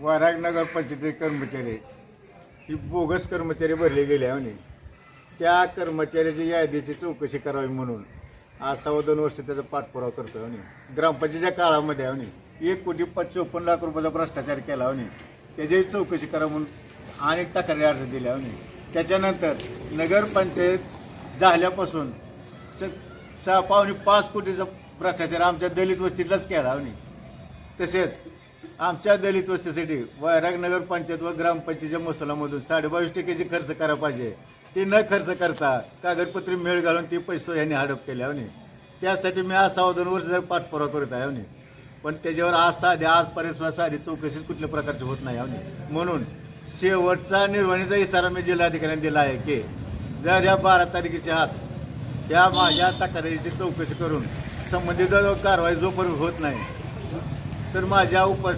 वऱ्हाग नगरपंचायती कर्मचारी. ही बोगस कर्मचारी भरले गेले म्हणे. त्या कर्मचाऱ्याची यादीची चौकशी करावी म्हणून आज सव्वा दोन वर्ष त्याचा पाठपुरावा करतो म्हणे. ग्रामपंचायतीच्या काळामध्ये आहे म्हणे. एक कोटी पाच चोपन्न लाख रुपयाचा भ्रष्टाचार केला म्हणे. त्याची चौकशी करा म्हणून अनेक तक्रारी अर्ज दिल्या म्हणे. त्याच्यानंतर नगरपंचायत झाल्यापासून स- सहा पावणे पाच कोटीचा भ्रष्टाचार आमच्या दलित वस्तीतलाच केला म्हणे. तसेच आमच्या दलित वस्तीसाठी वैराग नगर पंचायत व ग्रामपंचायतीच्या महसुलामधून साडेबावीस टक्क्याची खर्च करा पाहिजे. ते न खर्च करता कागदपत्री मेळ घालून ती पैसे यांनी हडप केले म्हणे त्यासाठी मी आज सहा दोन वर्ष जर पाठपुरावा करत आहे म्हणे पण त्याच्यावर आज साध्या आजपर्यंत सुद्धा साधी चौकशी कुठल्या प्रकारची होत नाही म्हणे म्हणून शेवटचा निर्वाणीचा इशारा मी जिल्हाधिकाऱ्यांनी दिला आहे की जर या बारा तारखेच्या आत या माझ्या तक्रारीची चौकशी करून संबंधित कारवाई जोपर्यंत होत नाही तर माझ्या उप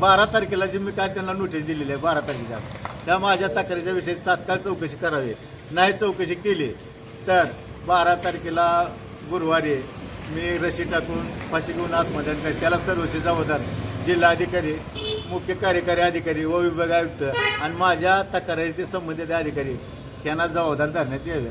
बारा तारखेला जी मी काय त्यांना नोटीस दिलेली आहे बारा तारखेच्या. त्या माझ्या तक्रारीच्या विषयी तात्काळ चौकशी करावी. नाही चौकशी केली तर बारा तारखेला गुरुवारी मी रशी टाकून फाशी घेऊन आत्महत्या करते त्याला सर्वशी जबाबदार जिल्हाधिकारी मुख्य कार्यकारी अधिकारी व विभाग आयुक्त आणि माझ्या तक्रारीचे संबंधित अधिकारी यांना जबाबदार धरण्यात यावे.